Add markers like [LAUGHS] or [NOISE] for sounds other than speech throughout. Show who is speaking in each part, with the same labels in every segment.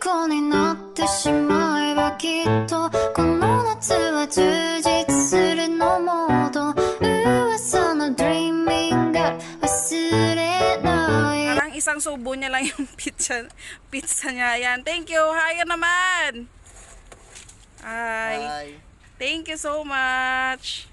Speaker 1: 虜になってしまえばきっとこの夏は充実するのモード噂の Dreaming Girl 忘れない
Speaker 2: Parang isang subo niya lang yung [LAUGHS] pizza, pizza niya. Yan. Thank you. Higher naman. Hi.
Speaker 3: Hi.
Speaker 2: Thank you so much.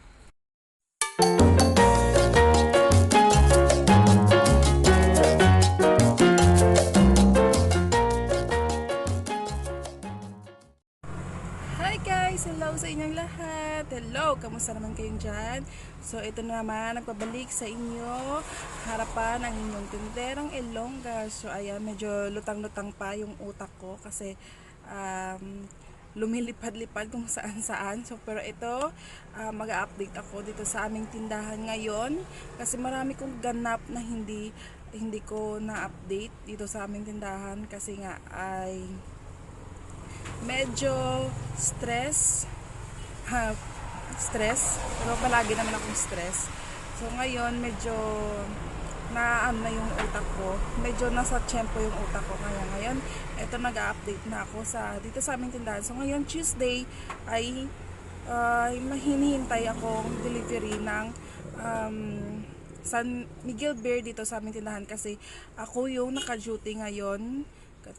Speaker 2: Kamusta naman kayong dyan? So ito na naman, nagpabalik sa inyo harapan ang inyong tinderang Ilongga. So ayan, medyo lutang-lutang pa yung utak ko kasi um, lumilipad-lipad kung saan-saan. So pero ito, ah, mag-update ako dito sa aming tindahan ngayon kasi marami kong ganap na hindi hindi ko na-update dito sa aming tindahan kasi nga ay medyo stress ha, stress. Pero palagi naman akong stress. So ngayon medyo na ano na yung utak ko. Medyo nasa tempo yung utak ko kaya ngayon eto nag-update na ako sa dito sa aming tindahan. So ngayon Tuesday ay ay mahinihintay akong delivery ng um, San Miguel Beer dito sa aming tindahan. Kasi ako yung naka-duty ngayon.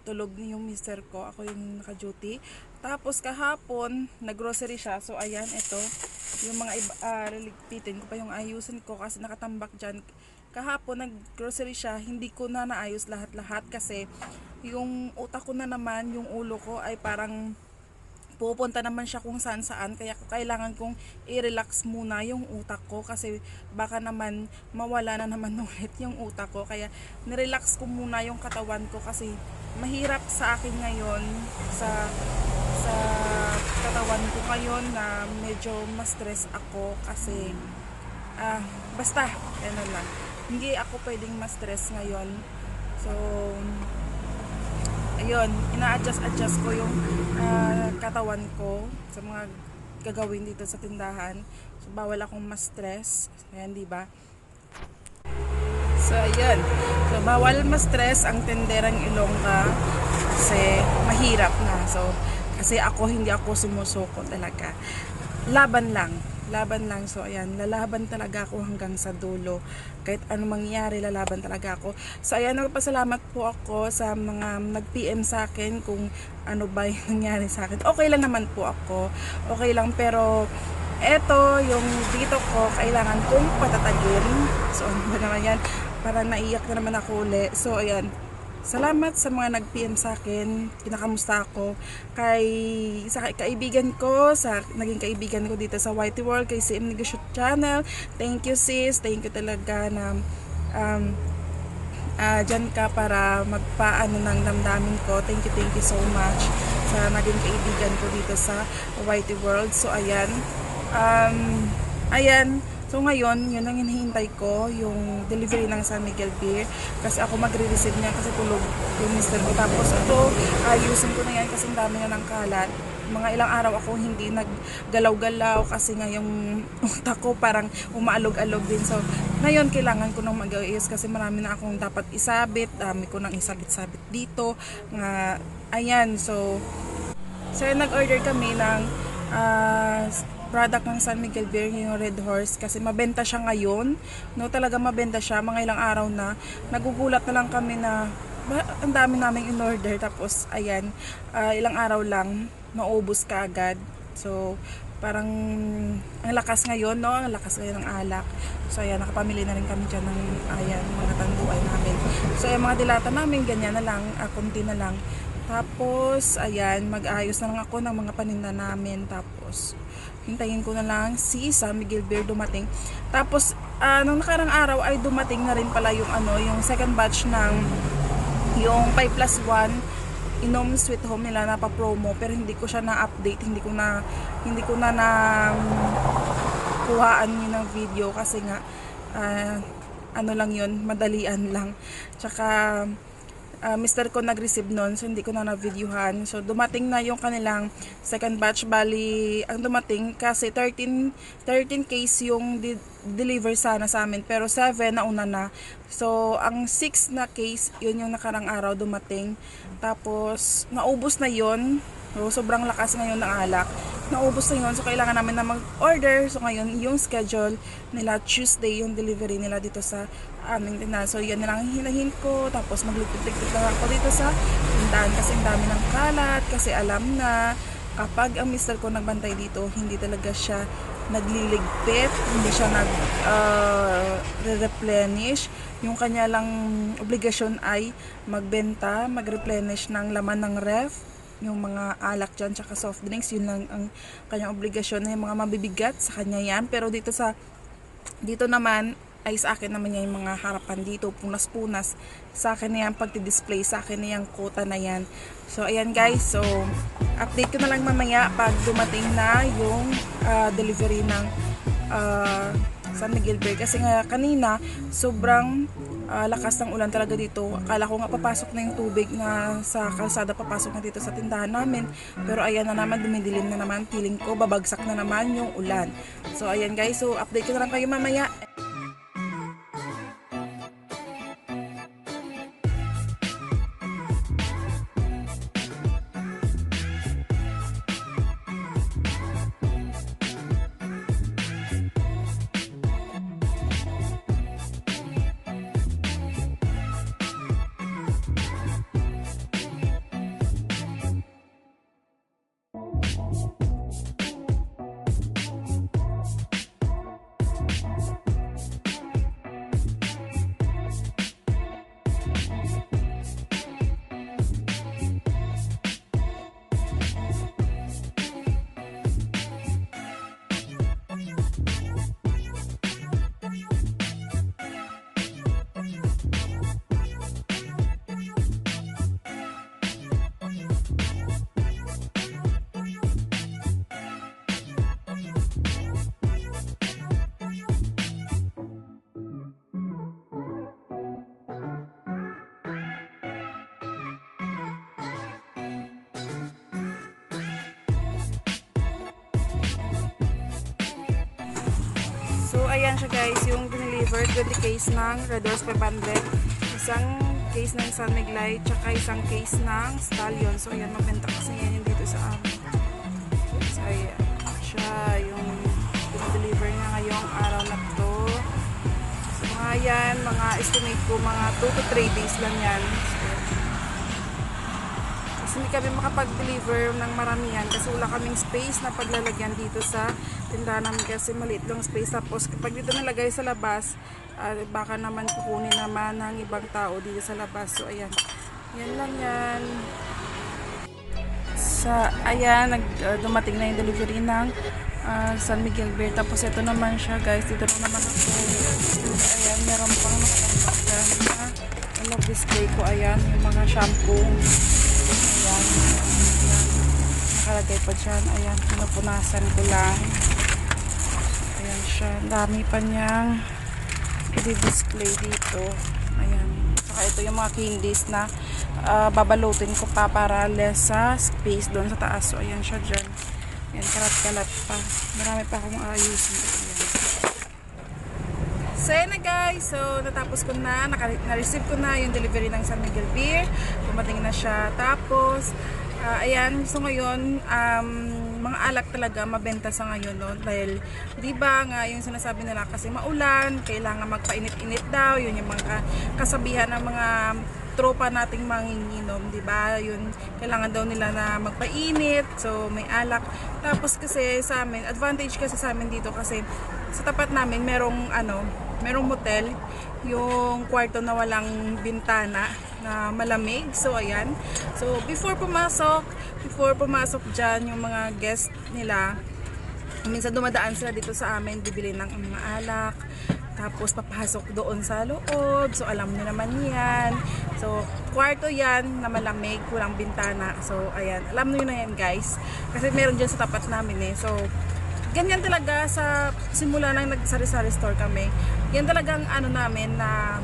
Speaker 2: Tulog ni yung mister ko, ako yung naka-duty. Tapos kahapon, nag-grocery siya. So ayan, ito, yung mga iba, liligpitin ko pa yung ayusin ko kasi nakatambak dyan. Kahapon, nag-grocery siya, hindi ko na naayos lahat-lahat kasi yung utak ko na naman, yung ulo ko ay parang pupunta naman siya kung saan saan kaya kailangan kong i-relax muna yung utak ko kasi baka naman mawala na naman [LAUGHS] ulit yung utak ko. Kaya nirelax ko muna yung katawan ko kasi mahirap sa akin ngayon sa sa katawan ko ngayon na medyo ma-stress ako kasi ah basta ano lang hindi ako pwedeng ma-stress ngayon. So ayun, ina-adjust-adjust ko yung ah, katawan ko sa mga gagawin dito sa tindahan. So, bawal akong ma-stress. Ayan, di ba? So, ayun. So, bawal ma-stress ang tenderang Ilongga kasi mahirap na. So, kasi ako, hindi ako sumusuko talaga. Laban lang. Laban lang. So, ayan. Lalaban talaga ako hanggang sa dulo. Kahit ano mangyari, lalaban talaga ako. So, ayan. Nagpasalamat po ako sa mga nag-PM sa akin kung ano ba yung [LAUGHS] nangyari sa akin. Okay lang naman po ako. Okay lang. Pero, eto, yung dito ko, kailangan kong patatagin. So, ano ba naman yan? Parang naiyak na naman ako uli. So, ayan. Salamat sa mga nag-PM sa akin. Kinakamusta ako. Kay sa kaibigan ko, sa naging kaibigan ko dito sa Whitey World, kay CM Negosyo Channel. Thank you sis. Thank you talaga na um, ah dyan ka para magpaano ng damdamin ko. Thank you, thank you so much sa naging kaibigan ko dito sa Whitey World. So, ayan. Um, ayan. So ngayon, yun ang hinihintay ko, yung delivery ng San Miguel Beer. Kasi ako magre-receive niya kasi tulog yung mister ko. Tapos ito, ayusin ko na yan kasi dami na ng kalat. Mga ilang araw ako hindi naggalaw-galaw kasi nga yung [LAUGHS] utak ko parang umaalog-alog din. So ngayon kailangan ko nang mag-ayos kasi marami na akong dapat isabit. Dami ko nang isabit-sabit dito. Nga, ayan, so So, nag-order kami ng ah, product ng San Miguel Beer, yung Red Horse, kasi mabenta siya ngayon. No, talaga mabenta siya, mga ilang araw na. Nagugulat na lang kami na ang dami naming in-order. Tapos, ayan, ah, ilang araw lang, maubos ka agad. So, parang ang lakas ngayon, no? Ang lakas ngayon ng alak. So, ayan, nakapamili na rin kami dyan ng, ayan, mga tanduay namin. So, ayan, mga dilata namin, ganyan na lang, ah, konti na lang. Tapos, ayan, mag-ayos na lang ako ng mga paninda namin. Tapos, hintayin ko na lang si San Miguel Beer dumating. Tapos, ah, nung nakarang araw ay dumating na rin pala yung ano, yung second batch ng yung 5 plus 1 inom sweet home nila na pa-promo pero hindi ko siya na-update hindi ko na hindi ko na na kuhaan yun ng video kasi nga ah, ano lang yun madalian lang tsaka ah, mister ko nag-receive nun so hindi ko na na-videohan. So dumating na yung kanilang second batch. Bali ang dumating kasi 13 13 case yung di- deliver sana sa amin pero 7 na una na. So ang 6 na case yun yung nakarang araw dumating. Tapos, naubos na yon So, sobrang lakas ngayon ng alak. Naubos na yun. So, kailangan namin na mag-order. So, ngayon, yung schedule nila, Tuesday, yung delivery nila dito sa aming tindahan. So, yan na lang ang hinahin ko. Tapos, magligpit-ligpit lang ako dito sa tindahan kasi ang dami ng kalat. Kasi alam na kapag ang mister ko nagbantay dito, hindi talaga siya nagliligpit, hindi siya nag uh, replenish Yung kanya lang obligasyon ay magbenta, mag-replenish ng laman ng ref, yung mga alak dyan, tsaka soft drinks, yun lang ang kanyang obligasyon na yung mga mabibigat sa kanya yan. Pero dito sa, dito naman, ay sa akin naman yan yung mga harapan dito, punas-punas. Sa akin na yan, pagti-display, sa akin na yung quota na yan. So, ayan guys, so, update ko na lang mamaya pag dumating na yung uh, delivery ng uh, San Miguel Bay. Kasi nga kanina, sobrang uh, lakas ng ulan talaga dito. Akala ko nga papasok na yung tubig na sa kalsada papasok na dito sa tindahan namin. Pero ayan na naman, dumidilim na naman. Feeling ko, babagsak na naman yung ulan. So, ayan guys, so update ko na lang kayo mamaya. Siya guys, yung dinelivered, 20 case ng Red Horse 500. Isang case ng San Miglay, tsaka isang case ng Stallion. So, ayan, mabenta kasi yan yung dito sa amin. So, ayan siya, yung dineliver niya ngayong araw na to. So, mga yan, mga estimate ko, mga 2 to 3 days lang yan. Hindi kami makapag-deliver ng maramihan kasi wala kaming space na paglalagyan dito sa tindahan namin kasi maliit lang space. Tapos kapag dito nalagay sa labas, uh, baka naman kukunin naman ng ibang tao dito sa labas. So ayan, yan lang yan. Sa, ayan, nag, uh, dumating na yung delivery ng uh, San Miguel Beer. Tapos ito naman siya guys, dito na naman ako. Ayan, meron pang nakalambak dyan na ano, display ko. Ayan, yung mga shampoo. Ayan. Nakalagay pa dyan. Ayan, pinupunasan ko lang. Ayan siya. Dami pa niyang i-display dito. Ayan. Saka ito yung mga candies na uh, babalutin ko pa para less sa space doon sa taas. So, ayan siya dyan. Ayan, kalat-kalat pa. Marami pa akong ayusin. So, ayan na guys. So, natapos ko na. Na-receive ko na yung delivery ng San Miguel Beer. Dumating na siya. Tapos, uh, ayan. So, ngayon, um, mga alak talaga mabenta sa ngayon no? dahil di ba nga yung sinasabi nila kasi maulan kailangan magpainit-init daw yun yung mga kasabihan ng mga tropa nating manginginom, 'di ba? Yun kailangan daw nila na magpainit. So may alak. Tapos kasi sa amin, advantage kasi sa amin dito kasi sa tapat namin merong ano, merong motel, yung kwarto na walang bintana na malamig. So, ayan. So, before pumasok, before pumasok dyan, yung mga guest nila, minsan dumadaan sila dito sa amin, bibili ng mga alak, tapos papasok doon sa loob. So, alam niyo naman yan. So, kwarto yan na malamig, walang bintana. So, ayan. Alam niyo na yan, guys. Kasi meron dyan sa tapat namin eh. So, ganyan talaga sa simula nang nagsari-sari store kami. Yan talagang ano namin na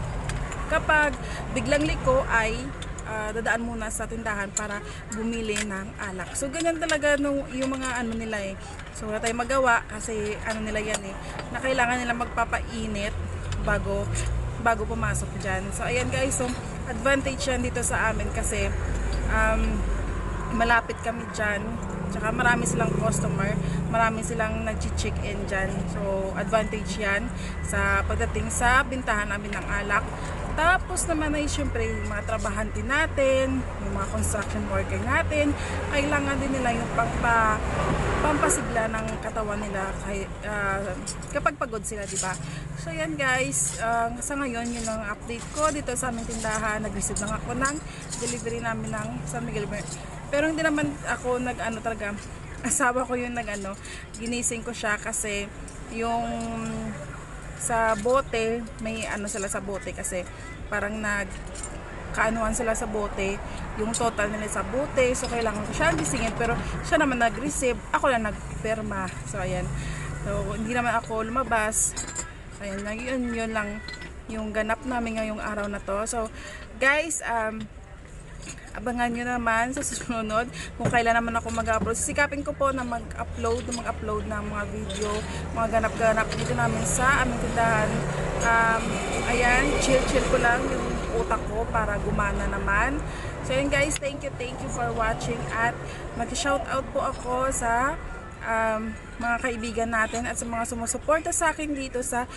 Speaker 2: kapag biglang liko ay uh, dadaan muna sa tindahan para bumili ng alak. So ganyan talaga no, yung mga ano nila eh. So wala tayong magawa kasi ano nila yan eh, na kailangan nila magpapainit bago bago pumasok diyan. So ayan guys, so advantage yan dito sa amin kasi um, malapit kami dyan. Tsaka marami silang customer, marami silang nag-check in dyan. So, advantage yan sa pagdating sa bintahan namin ng alak. Tapos naman ay syempre yung mga trabahante natin, yung mga construction worker natin, kailangan din nila yung pampa, pampasigla ng katawan nila kay, ah, kapag pagod sila, di ba? So yan guys, ah, sa ngayon yun ang update ko dito sa aming tindahan. Nag-receive lang ako ng delivery namin ng San Miguel Mer- Pero hindi naman ako nag-ano talaga, [LAUGHS] asawa ko yung nag-ano, ginising ko siya kasi yung sa bote, may ano sila sa bote kasi parang nag kaanuhan sila sa bote, yung total nila sa bote, so kailangan ko siya gisingin, pero siya naman nag-receive, ako lang nagperma, so ayan, so hindi naman ako lumabas, ayan, yun, yun lang yung ganap namin ngayong araw na to, so guys, um, abangan nyo naman sa susunod kung kailan naman ako mag-upload. Sisikapin ko po na mag-upload, mag-upload ng mga video, mga ganap-ganap dito namin sa aming tindahan. Um, ayan, chill-chill ko lang yung utak ko para gumana naman. So yun guys, thank you, thank you for watching at mag-shoutout po ako sa um, mga kaibigan natin at sa mga sumusuporta sa akin dito sa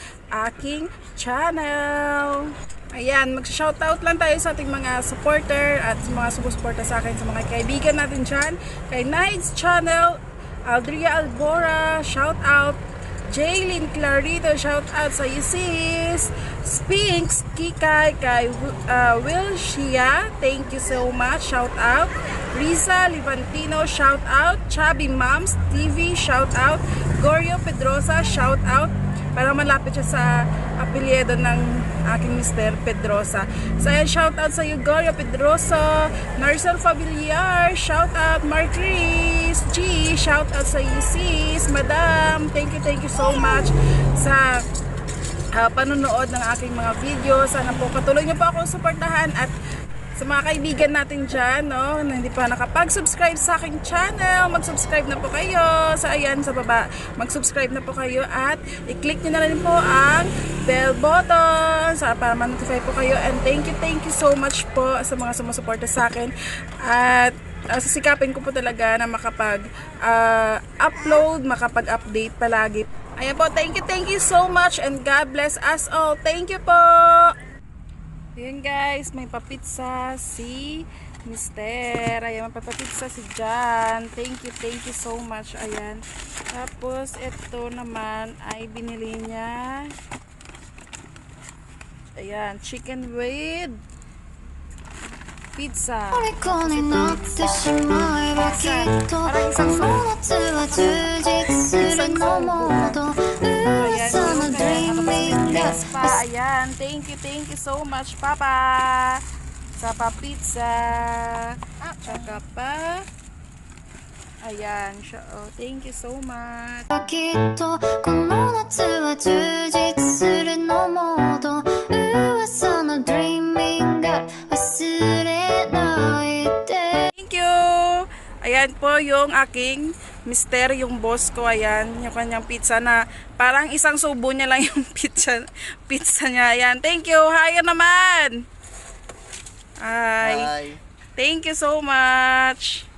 Speaker 2: aking channel. Ayan, mag-shoutout lang tayo sa ating mga supporter at sa mga sumusuporta sa akin sa mga kaibigan natin dyan. Kay Nides Channel, Aldria Albora, shoutout. Jaylin Clarito, shout out sa iyo sis. Spinks, Kikay, kay uh, Will Shia, thank you so much, shout out. Risa Livantino, shout out. Chubby Moms TV, shout out. Gorio Pedrosa, shout out. Parang malapit siya sa apelyido ng aking Mr. Pedrosa. So ayan, shout out sa iyo, Gorio Pedrosa. Marcel Familiar, shout out. Marcris G, shout out sa iyo, sis. Madam, thank you, thank you so much sa ah, panonood ng aking mga video. Sana po patuloy niyo po akong suportahan at sa mga kaibigan natin dyan, no, na hindi pa nakapag-subscribe sa aking channel, mag-subscribe na po kayo. Sa ayan, sa baba, mag-subscribe na po kayo at i-click nyo na rin po ang bell button sa para ma-notify po kayo. And thank you, thank you so much po sa mga sumusuporta sa akin. At uh, sisikapin ko po talaga na makapag ah, upload, makapag-update palagi. Ayan po, thank you, thank you so much and God bless us all. Thank you po! Ayan guys, may papitsa si Mister. Ayan, may papitsa si Jan. Thank you, thank you so much. Ayan. Tapos, ito naman ay binili niya. Ayan, chicken with pizza.
Speaker 1: Kasi pizza. Pizza. Parang isang song. Isang song.
Speaker 2: Ayan, yun. Kaya nakapagpintas pa. Ayan. Thank you, thank you so much, Papa. Sa pa pizza. Tsaka pa. Ayan oh, thank you so much. Ayan po yung aking mister, yung boss ko. Ayan, yung kanyang pizza na parang isang subo niya lang [LAUGHS] yung pizza, pizza niya. Ayan, thank you! Hi naman! Hi!
Speaker 3: Hi.
Speaker 2: Thank you so much!